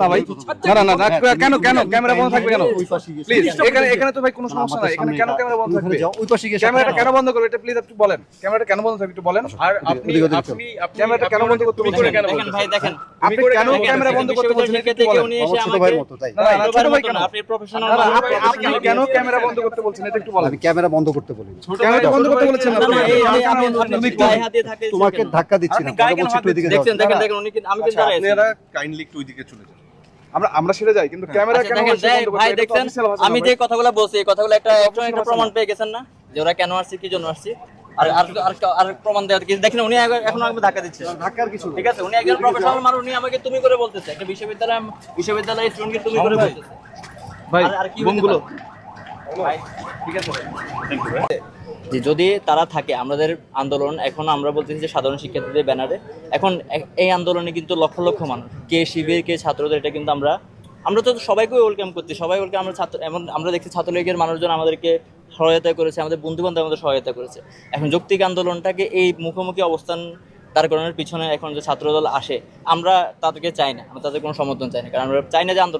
না ভাই? না না না না কেন কেন? ক্যামেরা বন্ধ থাকবে কেন? প্লিজ এখানে এখানে তো ভাই কোনো সমস্যা নাই। এখানে কেন ক্যামেরা বন্ধ থাকবে? ওই পাশে গিয়ে ক্যামেরাটা কেন বন্ধ করবে? এটা প্লিজ একটু বলেন। ক্যামেরাটা কেন বন্ধ থাকবে একটু বলেন? আর আপনি আপনি ক্যামেরাটা কেন বন্ধ করতে বলছেন? কেন দেখেন ভাই দেখেন। আপনি কেন ক্যামেরা বন্ধ করতে বলছেন? এটা উনি এসে আমাকে ভাইয়ের মতো তাই। না, ছোট ভাই কেন? আপনি প্রফেশনাল আপনি কেন ক্যামেরা বন্ধ করতে বলছেন? এটা একটু বলেন। আমি ক্যামেরা বন্ধ করতে ক্যামেরাটা বন্ধ করতে বলেছেন আপনি? তোমাকে ধাক্কা দিচ্ছি না দেখেন দেখেন উনি আমি কিন্তু দাঁড়াই আছি। আপনারা কাইন্ডলি একটু ওইদিকে চলে আমরা আমরা সেটা যাই কিন্তু ক্যামেরা আচ্ছা, কেন? ভাই দেখছেন? আমি। যে কথাগুলো বলছি এই কথাগুলো একটা একটা প্রমাণ পেয়ে গেছেন না? যে ওরা কেন আসছে কি জন্য আসছে? আর আর আর আর প্রমাণ দেওয়ার কি দেখেন উনি আগে- এখন আমাকে ধাক্কা দিচ্ছে। ধাক্কার কিছু ঠিক আছে উনি একজন প্রফেশনাল মানুষ উনি আমাকে তুমি করে বলতেছে। একটা বিশ্ববিদ্যালয় বিশ্ববিদ্যালয়ের স্টুডেন্টকে তুমি করে বলতেছে। ভাই আর- কি হতে ভাই, যে যদি তারা থাকে, আমাদের আন্দোলন, এখন আমরা বলতেছি যে সাধারণ শিক্ষার্থীদের ব্যানারে, এখন এই আন্দোলনে কিন্তু লক্ষ লক্ষ মানুষ, কে শিবির, কে ছাত্রদের, এটা কিন্তু আমরা আমরা তো সবাইকে ওয়েলকাম করছি, সবাই ওয়েলকাম আমরা ছাত্র, এমন আমরা দেখছি ছাত্রলীগের মানুষজন আমাদেরকে সহায়তা করেছে, আমাদের বন্ধু বান্ধব আমাদের সহায়তা করেছে। এখন যৌক্তিক আন্দোলনটাকে এই মুখোমুখি অবস্থান তার কারণের পিছনে এখন যে ছাত্রদল আসে, আমরা তাদেরকে চাই না, আমরা তাদের কোনো সমর্থন চাই না, কারণ আমরা চাই না যে আন্দোলন